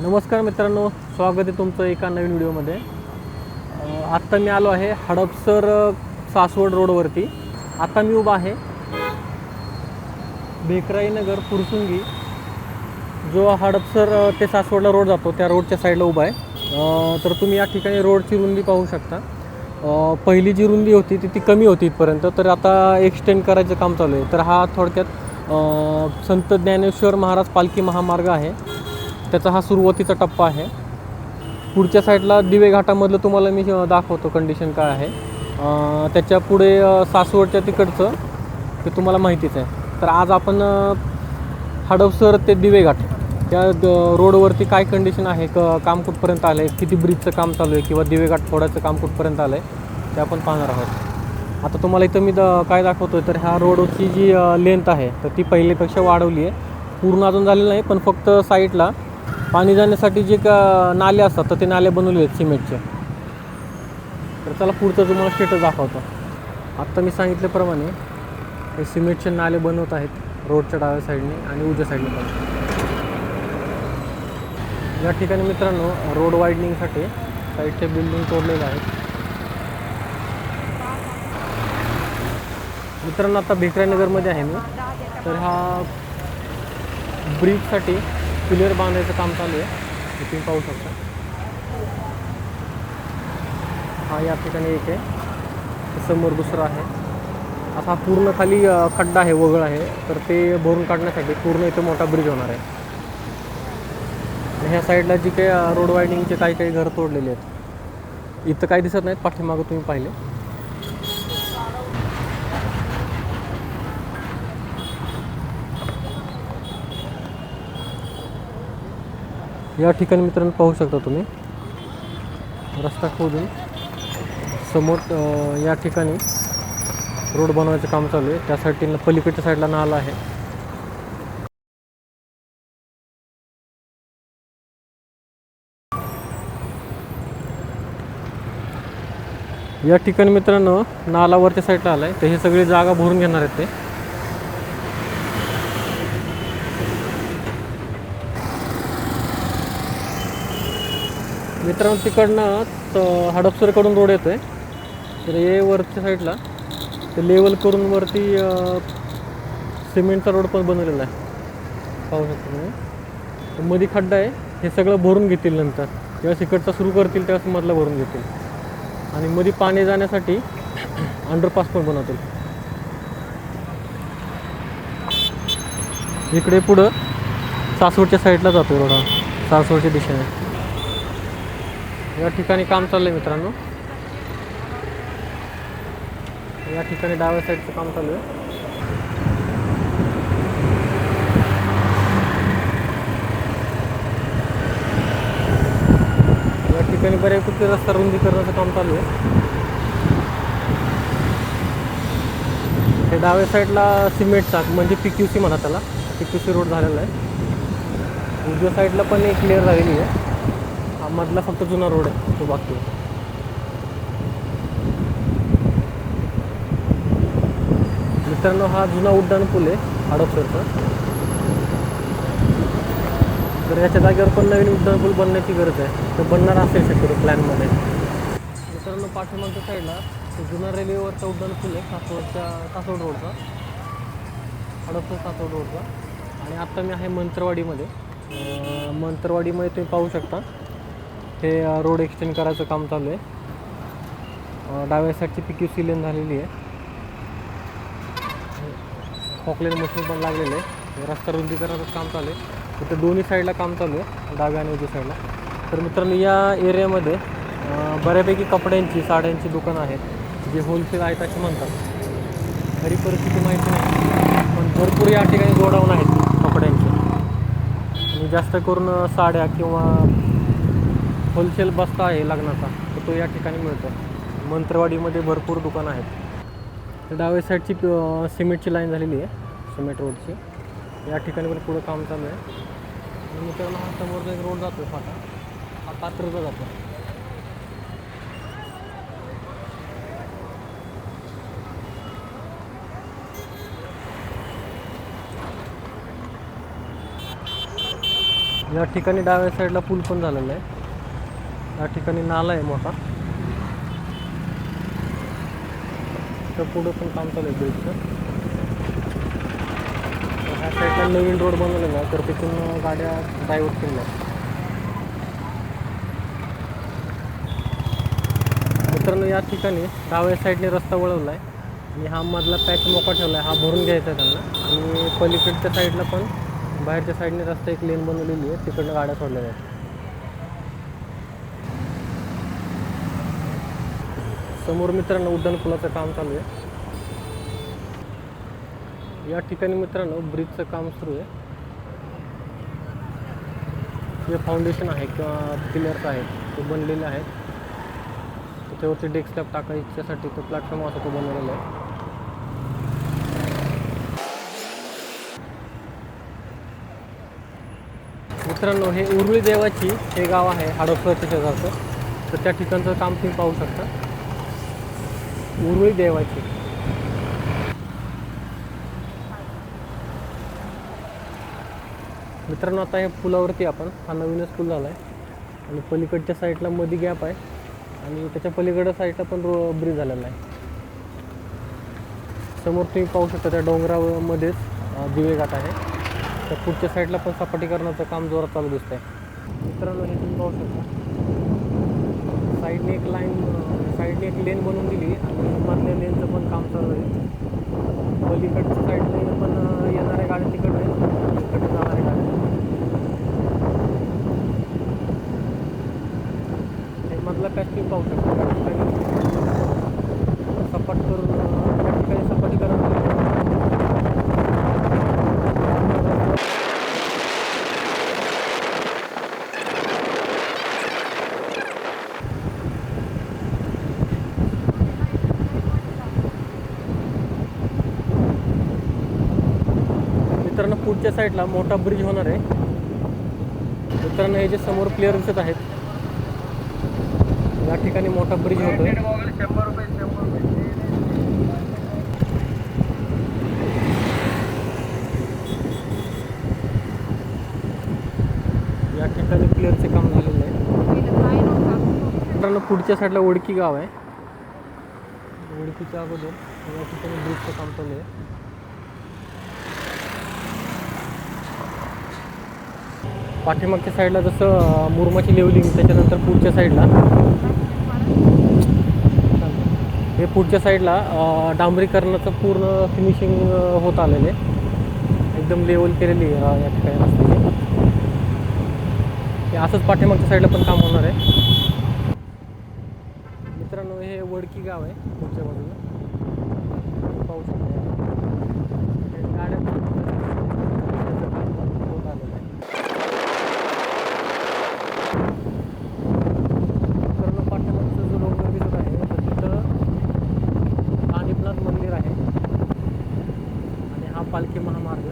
नमस्कार मित्रांनो स्वागत आहे तुमचं एका नवीन व्हिडिओमध्ये. आत्ता मी आलो आहे हडपसर सासवड रोडवरती आता मी उभा आहे भेकराई नगर जो हडपसर ते सासवडला रोड जातो त्या रोडच्या साईडला उभा आहे. तर तुम्ही या ठिकाणी रोडची रुंदी पाहू शकता. पहिली जी रुंदी होती ती ती कमी होती इथपर्यंत. तर आता एक्सटेंड करायचं काम चालू आहे. तर हा थोडक्यात संत ज्ञानेश्वर महाराज पालखी महामार्ग आहे. त्याचा हा सुरुवातीचा टप्पा आहे. पुढच्या साईडला दिवे घाटामधलं तुम्हाला मी दाखवतो कंडिशन काय आहे. त्याच्या पुढे सासवडच्या तिकडचं ते तुम्हाला माहितीच आहे. तर आज आपण अ, हडपसर ते दिवे घाट त्या रोडवरती काय कंडिशन आहे क काम कुठपर्यंत आलं आहे किती ब्रिजचं काम चालू आहे किंवा दिवे घाट फोडायचं काम कुठपर्यंत आलं आहे ते आपण पाहणार आहोत. आता तुम्हाला इथं मी द काय दाखवतो तर ह्या रोडची जी लेंथ आहे तर ती पहिलेपेक्षा वाढवली आहे. पूर्ण अजून झालेलं नाही पण फक्त साईडला पाणी जाण्यासाठी जे का नाले असतात तर ते नाले बनवले आहेत सिमेंटचे. तर चला पुढचं तुम्हाला स्टेटस दाखवतो. आत्ता मी सांगितल्याप्रमाणे हे सिमेंटचे नाले बनवत आहेत रोडच्या डाव्या साईडने आणि उजव्या साईडने पण. या ठिकाणी मित्रांनो रोड वायडनिंगसाठी साईडचे बिल्डिंग तोडलेले आहेत. मित्रांनो आता भिकराईनगरमध्ये आहे मी. तर हा ब्रिजसाठी पिलर बांधायचं काम चालू आहे. तुम्ही पाहू शकता. हा या ठिकाणी एक आहे. समोर दुसरा आहे. असा हा पूर्ण खाली खड्डा आहे वगळ आहे. तर ते भरून काढण्यासाठी पूर्ण इथं मोठा ब्रिज होणार आहे. आणि ह्या साईडला जी काही रोड वायडिंगचे काही काही घर तोडलेले आहेत. इथं काही दिसत नाहीत. पाठीमागं तुम्ही पाहिले. या ठिकाणी मित्रांनो पाहू शकता तुम्ही. रस्ता खोदून समोर या ठिकाणी रोड बनवायचं काम चालू आहे. त्यासाठी पलीकडच्या साईडला नाला आहे. या ठिकाणी मित्रांनो नालावरच्या साईडला साईडला आलाय. तर हे सगळी जागा भरून घेणार आहेत ते. मित्रांनो तिकडनं हडपसरकडून रोड येतो आहे तर हे वरच्या साईडला ते लेवल करून वरती सिमेंटचा रोड पण बनवलेला आहे. पाहू शकतो तुम्ही. मध्ये खड्डा आहे. हे सगळं भरून घेतील नंतर. जेव्हा इकडचा सुरू करतील तेव्हा मधला भरून घेतील. आणि मध्ये पाणी जाण्यासाठी अंडरपास पण बनवतील. इकडे पुढं सासवडच्या साईडला जातो रोड हा सासवडच्या दिशेने. या ठिकाणी काम चाललंय मित्रांनो. या ठिकाणी डाव्या साईडचं काम चालू आहे या ठिकाणी बऱ्यापैकी रस्ता रुंदीकरणाचं काम चालू आहे हे डाव्या साईडला सिमेंट चाक म्हणजे पी क्यू सी म्हणा त्याला. पी क्यू सी रोड झालेला आहे. उजव्या साईडला पण एक क्लिअर झालेली आहे. हा मधला फक्त जुना रोड आहे तो बाकी मित्रांनो हा जुना उड्डाण पूल आहे हडपसरचा तर याच्या जागेवर पण नवीन उड्डाण पूल बनण्याची गरज आहे. तर बनणार असेल शक्यतो प्लॅनमध्ये. मित्रांनो पाठीमागच्या साईडला जुना रेल्वेवरचा उड्डाण पूल आहे सासवडच्या सासवड रोडचा. हडपसर सासवड रोडचा. आणि आत्ता मी आहे मंत्रवाडीमध्ये. मंत्रवाडीमध्ये तुम्ही पाहू शकता. हे रोड एक्सटेंड करायचं काम चालू आहे. डाव्या साईडची पी क्यू सी लेन झालेली आहे. फॉकलेन मशीन पण लागलेलं आहे. रस्ता रुंदीकरणाचं काम चालू आहे. तिथं दोन्ही साईडला काम चालू आहे डाव्या आणि उजव्या साईडला तर मित्रांनो या एरियामध्ये बऱ्यापैकी कपड्यांची साड्यांची दुकानं आहेत जे होलसेल आहेत असे म्हणतात. खरी परिस्थिती माहिती नाही पण भरपूर या ठिकाणी गोडाऊन आहेत कपड्यांचे. आणि जास्त करून साड्या किंवा होलसेल बस्ता आहे लग्नाचा. तर तो या ठिकाणी मिळतो. मंत्रवाडीमध्ये भरपूर दुकानं आहेत. तर डाव्या साईडची सिमेंटची लाईन झालेली आहे. सिमेंट रोडची. या ठिकाणी पण पुढं काम चालू आहे. मित्रांनो हा समोरचा एक रोड जातो फाटा हा कात्रचा जातो या ठिकाणी डाव्या साईडला पूल पण झालेला आहे. या ठिकाणी नाला आहे मोठा. तर पुढं पण काम चालू आहे ब्रिजचं. ह्या साईडला नवीन रोड बनवलेला आहे. तर तिथून गाड्या डायव्हर्ट केल्या मित्रांनो या ठिकाणी डाव्या साईडने रस्ता वळवला आहे. आणि हा मधला पॅच मोका ठेवला आहे. हा भरून घ्यायचा आहे त्यांना. आणि पलीकडच्या साईडला पण बाहेरच्या साईडने रस्ता एक लेन बनवलेली आहे. तिकडनं गाड्या सोडल्या आहेत. समोर मित्रांनो उड्डाण पुलाचं काम चालू आहे. या ठिकाणी मित्रांनो ब्रिजचं काम सुरू आहे. जे फाउंडेशन आहे किंवा पिलर्स आहेत ते बनलेले आहेत. त्याच्यावरती डेस्क स्लॅब टाकायच्यासाठी तो प्लॅटफॉर्म असा तो बनवलेला आहे. मित्रांनो हे उरुळी देवाची हे गाव आहे हाडोसरच्या शेजारचं. तर त्या ठिकाणचं काम तुम्ही पाहू शकता. उरुळी देवाची. मित्रांनो आता या पुलावरती आपण हा नवीनच पूल झाला आहे आणि पलीकडच्या साईडला मध्ये गॅप आहे. आणि त्याच्या पलीकडच्या साईडला पण रो ब्रिज झालेला आहे. समोर तुम्ही पाहू शकता त्या डोंगरामध्येच दिवेघाट आहे. त्या पुढच्या साईडला पण सपाटीकरणाचं काम जोरात चालू दिसत आहे मित्रांनो हे तुम्ही पाहू शकता. साईडने एक लाईन एक लेन बनवून दिली आणि मधल्या लेनचं पण काम चालू आहे. पलीकडच्या साईडला पण अं, येणाऱ्या गाड्या तिकडे आहेत इकडे जाणाऱ्या गाड्या हे मधला पॅच तुम्ही पाहू शकता त्या ठिकाणी सपाट करून अं, त्या ठिकाणी सपाटीकरण केलं. मित्रांनो पुढच्या साईडला मोठा ब्रिज होणार आहे. मित्रांनो हे जे समोर प्लेअर दिसत आहेत या ठिकाणी मोठा ब्रिज होतो या ठिकाणी प्लेअरचे काम झालेलं आहे. मित्रांनो पुढच्या साईडला ओळखी गाव आहे. ओळखीच्या अगोदर या ठिकाणी ब्रिजचं काम चालू आहे. पाठीमागच्या साईडला जसं मुरमाची लेवलिंग त्याच्यानंतर पुढच्या साईडला. हे पुढच्या साईडला डांबरीकरणाचं पूर्ण फिनिशिंग होत आलेलं आहे. एकदम लेवल केलेली आहे या ठिकाणी रस्त्याची. हे असंच पाठीमागच्या साईडला पण काम होणार आहे. मित्रांनो हे वडकी गाव आहे पुढच्या बाजूला. पाहू शकतो हे गाड्या त्याचं काम होत आलेलं आहे मित्रांनो पाठीमागचं जो डोंगर दिसत आहे तर तिथं कानिपनाथ मंदिर आहे आणि हा पालखी महामार्ग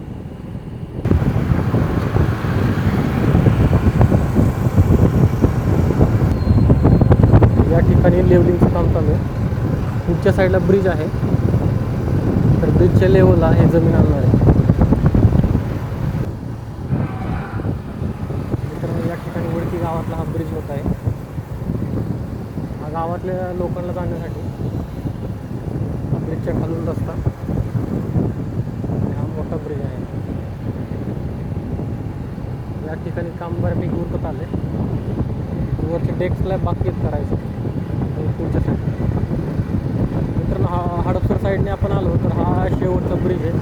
या ठिकाणी लेवलिंगचं काम चालू आहे. पुढच्या साईडला ब्रिज आहे. तर ब्रिजच्या लेवलला हे जमीन आणणार आहे. मित्रांनो या ठिकाणी वडकी गावातला हा ब्रिज होत आहे. हा गावातल्या लोकांना जाण्यासाठी ब्रिजच्या खालून रस्ता आणि हा मोठा ब्रिज आहे या ठिकाणी काम बऱ्यापैकी उरकत आले. वरचे डेस्कला स्लॅब करायचं आहेत करायचे. पुढच्या साईड मित्रांनो हा हडपसर साईडने आपण आलो तर हा शेवटचा ब्रिज आहे.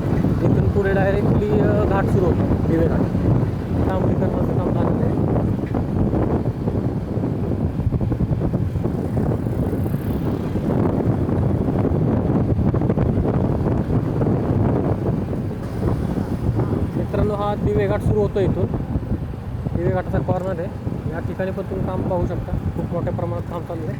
इथून पुढे डायरेक्टली घाट सुरू होतो दिवे घाट. डांबरीकरणाचं काम झालेलं आहे. मित्रांनो हा दिवे घाट सुरू होतो इथून. दिवे घाटाचा कॉर्नर आहे. या ठिकाणी पण तुम्ही काम पाहू शकता. खूप मोठ्या प्रमाणात काम चालू आहे.